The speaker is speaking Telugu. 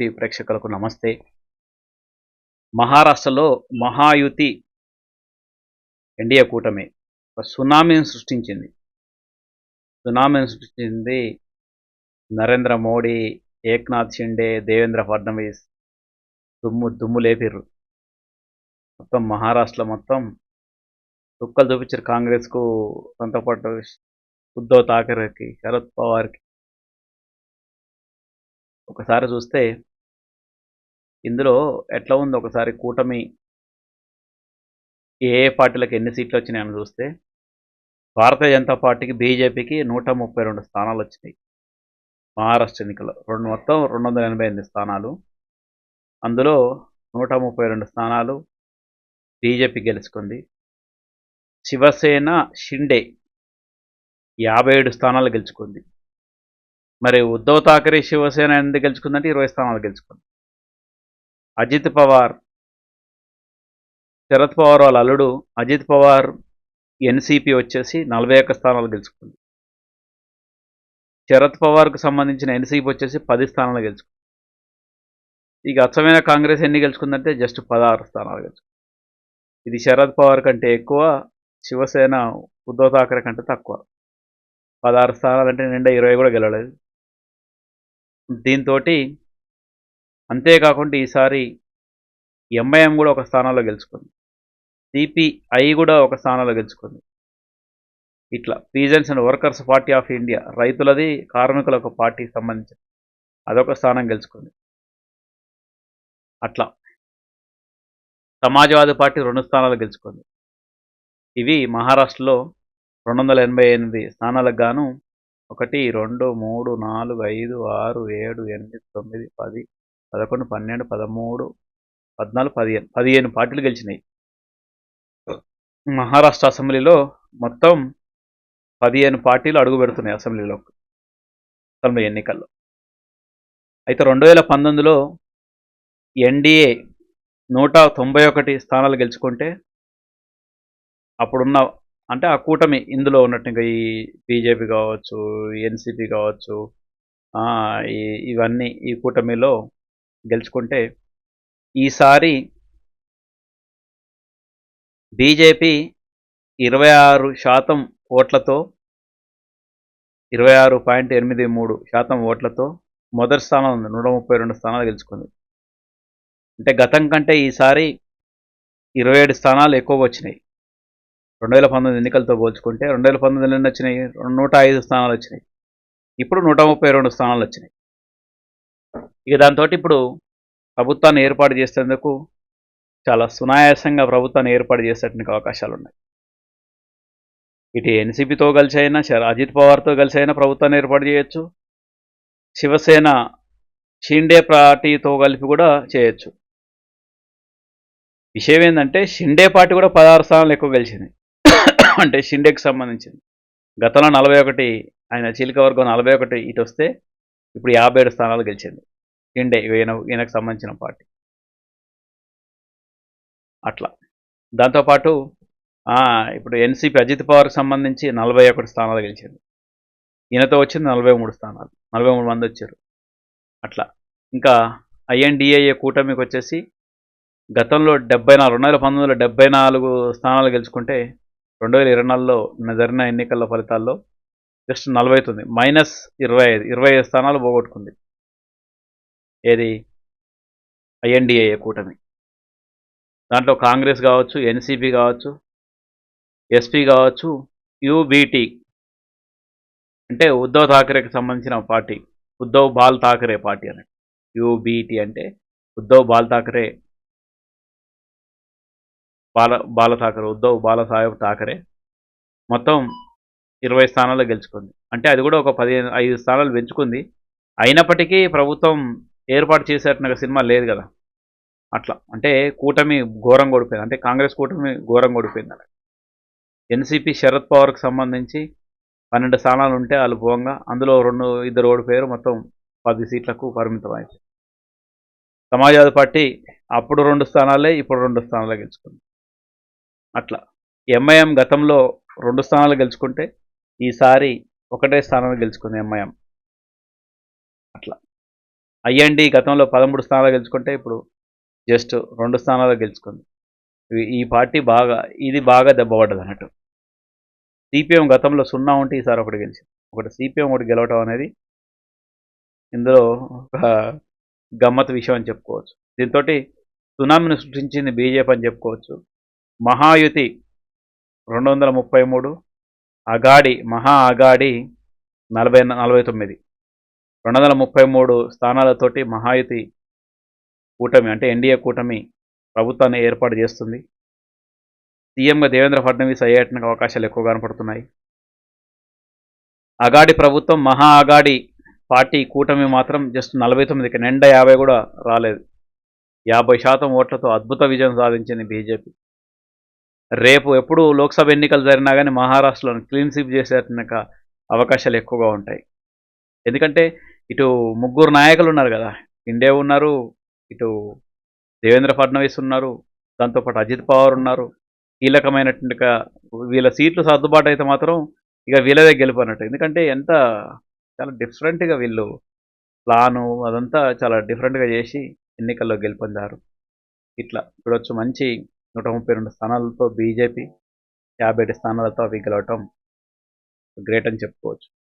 టీవీ ప్రేక్షకులకు నమస్తే. మహారాష్ట్రలో మహాయుతి ఎన్డీఏ కూటమి ఒక సునామీని సృష్టించింది. సునామీని సృష్టించింది నరేంద్ర మోడీ ఏక్నాథ్ షిండే దేవేంద్ర ఫడ్నవీస్ దుమ్ము దుమ్ము లేపిర్రు. మొత్తం మహారాష్ట్ర మొత్తం చుక్కలు చూపించారు కాంగ్రెస్కు దాంతో పాటు ఉద్ధవ్ థాకరేకి శరద్ పవార్కి. ఒకసారి చూస్తే ఇందులో ఎట్లా ఉంది ఒకసారి కూటమి ఏ ఏ పార్టీలకు ఎన్ని సీట్లు వచ్చినాయని చూస్తే భారతీయ జనతా పార్టీకి బీజేపీకి నూట ముప్పై రెండు స్థానాలు వచ్చినాయి. మహారాష్ట్ర ఎన్నికల్లో రెండు మొత్తం రెండు వందల ఎనభై ఎనిమిది స్థానాలు. అందులో నూట ముప్పై రెండు స్థానాలు బీజేపీ గెలుచుకుంది. శివసేన షిండే యాభై ఏడు స్థానాలు గెలుచుకుంది. మరి ఉద్ధవ్ థాకరే శివసేన ఎందుకు గెలుచుకుందంటే ఇరవై స్థానాలు గెలుచుకుంది. అజిత్ పవార్. శరద్ పవార్ వాళ్ళ అల్లుడు అజిత్ పవార్ ఎన్సీపీ వచ్చేసి నలభై ఒక్క స్థానాలు గెలుచుకుంది. శరద్ పవార్కు సంబంధించిన ఎన్సీపీ వచ్చేసి పది స్థానాలు గెలుచుకుంది. ఇక అచ్చమైన కాంగ్రెస్ ఎన్ని గెలుచుకుందంటే జస్ట్ పదహారు స్థానాలు గెలుచుకుంది. ఇది శరద్ పవార్ కంటే ఎక్కువ శివసేన ఉద్ధవ్ థాకరే కంటే తక్కువ. పదహారు స్థానాలు అంటే నిండా ఇరవై కూడా గెలవలేదు. దీంతో అంతేకాకుండా ఈసారి ఎంఐఎం కూడా ఒక స్థానంలో గెలుచుకుంది. సిపిఐ కూడా ఒక స్థానంలో గెలుచుకుంది. ఇట్లా peasants and workers party of India రైతులది కార్మికుల ఒక పార్టీకి సంబంధించిన అదొక స్థానం గెలుచుకుంది. అట్లా సమాజ్వాదీ పార్టీ రెండు స్థానాలు గెలుచుకుంది. ఇవి మహారాష్ట్రలో రెండు వందల ఎనభై ఎనిమిది స్థానాలకు గాను ఒకటి రెండు మూడు నాలుగు ఐదు ఆరు ఏడు ఎనిమిది తొమ్మిది పది పదకొండు పన్నెండు పదమూడు పద్నాలుగు పదిహేను. పదిహేను పార్టీలు గెలిచినాయి. మహారాష్ట్ర అసెంబ్లీలో మొత్తం పదిహేను పార్టీలు అడుగు పెడుతున్నాయి అసెంబ్లీలో అసెంబ్లీ ఎన్నికల్లో. అయితే రెండు వేల పంతొమ్మిదిలో ఎన్డీఏ నూట తొంభై ఒకటి స్థానాలు గెలుచుకుంటే అప్పుడున్న అంటే ఆ కూటమి ఇందులో ఉన్నట్టు ఇంకా ఈ బీజేపీ కావచ్చు ఎన్సీపీ కావచ్చు ఇవన్నీ ఈ కూటమిలో గెలుచుకుంటే ఈసారి బీజేపీ ఇరవై ఆరు శాతం ఓట్లతో ఇరవై ఆరు పాయింట్ ఎనిమిది మూడు శాతం ఓట్లతో మొదటి స్థానం ఉంది. నూట ముప్పై రెండు స్థానాలు గెలుచుకుంది. అంటే గతం కంటే ఈసారి ఇరవై ఏడు స్థానాలు ఎక్కువ వచ్చినాయి. రెండు వేల పంతొమ్మిది ఎన్నికలతో పోల్చుకుంటే రెండు వేల పంతొమ్మిది నుండి వచ్చినాయి? నూట ఐదు స్థానాలు వచ్చినాయి. ఇప్పుడు నూట ముప్పై రెండు స్థానాలు వచ్చినాయి. ఇక దాంతో ఇప్పుడు ప్రభుత్వాన్ని ఏర్పాటు చేసేందుకు చాలా సునాయాసంగా ప్రభుత్వాన్ని ఏర్పాటు చేసేటానికి అవకాశాలు ఉన్నాయి ఇటు ఎన్సీపీతో కలిసి అయినా అజిత్ పవార్తో కలిసి అయినా ప్రభుత్వాన్ని ఏర్పాటు చేయొచ్చు. శివసేన షిండే పార్టీతో కలిపి కూడా చేయొచ్చు. విషయం ఏంటంటే షిండే పార్టీ కూడా పదహారు స్థానాలు ఎక్కువ గెలిచింది. అంటే షిండేకి సంబంధించింది. గతంలో నలభై ఒకటి ఆయన చీలిక వర్గం నలభై ఒకటి ఇటు వస్తే ఇప్పుడు యాభై ఏడు స్థానాలు గెలిచింది. ఇండే ఈయన ఈయనకు సంబంధించిన పార్టీ. అట్లా. దాంతోపాటు ఇప్పుడు ఎన్సీపీ అజిత్ పవార్కి సంబంధించి నలభై ఒకటి స్థానాలు గెలిచింది. ఈయనతో వచ్చింది నలభై మూడు స్థానాలు. నలభై మూడు మంది వచ్చారు. అట్లా. ఇంకా ఐఎన్డిఏఏ కూటమికి వచ్చేసి గతంలో డెబ్బై నాలుగు రెండు వేల పంతొమ్మిదిలో డెబ్బై నాలుగు స్థానాలు గెలుచుకుంటే రెండు వేల ఇరవై నాలుగులో జరిగిన ఎన్నికల ఫలితాల్లో జస్ట్ నలభై తొమ్మిది మైనస్ ఇరవై ఐదు ఇరవై ఐదు స్థానాలు పోగొట్టుకుంది. ఏది? ఐఎన్డిఏఏ కూటమి. దాంట్లో కాంగ్రెస్ కావచ్చు ఎన్సీపీ కావచ్చు ఎస్పీ కావచ్చు యూబీటీ అంటే ఉద్ధవ్ థాకరేకి సంబంధించిన పార్టీ. ఉద్ధవ్ బాల్ థాకరే పార్టీ అని. యూబీటీ అంటే ఉద్ధవ్ బాల్ థాకరే. బాల బాల ఠాకరే ఉద్ధవ్ బాలసాహెబ్ ఠాకరే మొత్తం ఇరవై స్థానాల్లో గెలుచుకుంది. అంటే అది కూడా ఒక పదిహేను ఐదు స్థానాలు పెంచుకుంది. అయినప్పటికీ ప్రభుత్వం ఏర్పాటు చేసేట సినిమా లేదు కదా. అట్లా. అంటే కూటమి ఘోరం కొడిపోయింది అంటే కాంగ్రెస్ కూటమి ఘోరం కొడిపోయింది అలా. ఎన్సీపీ శరద్ పవార్కి సంబంధించి పన్నెండు స్థానాలు ఉంటే వాళ్ళు పోగా. అందులో రెండు ఇద్దరు ఓడిపోయారు. మొత్తం పది సీట్లకు పరిమితం అయిపోయింది సమాజ్వాదీ పార్టీ అప్పుడు రెండు స్థానాలే ఇప్పుడు రెండు స్థానాలు గెలుచుకుంది. అట్లా. ఎంఐఎం గతంలో రెండు స్థానాలు గెలుచుకుంటే ఈసారి ఒకటే స్థానంలో గెలుచుకుంది ఎంఐఎం. అట్లా. ఐఎన్డి గతంలో పదమూడు స్థానాలు గెలుచుకుంటే ఇప్పుడు జస్ట్ రెండు స్థానాలు గెలుచుకుంది. ఈ పార్టీ బాగా ఇది బాగా దెబ్బపడ్డది అన్నట్టు. సిపిఎం గతంలో సున్నా ఉంటే ఈసారి ఒకటి గెలిచింది. ఒకటి సిపిఎం ఒకటి గెలవటం అనేది ఇందులో ఒక గమ్మత్ విషయం అని చెప్పుకోవచ్చు. దీంతో సునామీని సృష్టించింది బీజేపీ అని చెప్పుకోవచ్చు. మహాయుతి రెండు వందల ముప్పై మూడు అగాడి మహా అగాడి నలభై నలభై తొమ్మిది. రెండు వందల ముప్పై మూడు స్థానాలతోటి మహాయుతి కూటమి అంటే ఎన్డీఏ కూటమి ప్రభుత్వాన్ని ఏర్పాటు చేస్తుంది. సీఎంగా దేవేంద్ర ఫడ్నవీస్ అయ్యేటానికి అవకాశాలు ఎక్కువ కనపడుతున్నాయి. అగాడి ప్రభుత్వం మహా అగాడి పార్టీ కూటమి మాత్రం జస్ట్ నలభై తొమ్మిదికి నిండా యాభై కూడా రాలేదు. యాభై శాతం ఓట్లతో అద్భుత విజయం సాధించింది బీజేపీ. రేపు ఎప్పుడు లోక్సభ ఎన్నికలు జరిగినా కానీ మహారాష్ట్రలో క్లీన్ స్వీప్ చేసేట అవకాశాలు ఎక్కువగా ఉంటాయి. ఎందుకంటే ఇటు ముగ్గురు నాయకులు ఉన్నారు కదా ఇండే ఉన్నారు ఇటు దేవేంద్ర ఫడ్నవీస్ ఉన్నారు దాంతోపాటు అజిత్ పవార్ ఉన్నారు. కీలకమైనటువంటి వీళ్ళ సీట్లు సర్దుబాటు అయితే మాత్రం ఇక వీళ్ళదే గెలుపన్నట్టు ఎందుకంటే ఎంత చాలా డిఫరెంట్గా వీళ్ళు ప్లాను అదంతా చాలా డిఫరెంట్గా చేసి ఎన్నికల్లో గెలుపొందారు. ఇట్లా చూడొచ్చు మంచి నూట ముప్పై రెండు స్థానాలతో బీజేపీ యాభై ఏడు స్థానాలతో అవి గెలవటం గ్రేట్ అని చెప్పుకోవచ్చు.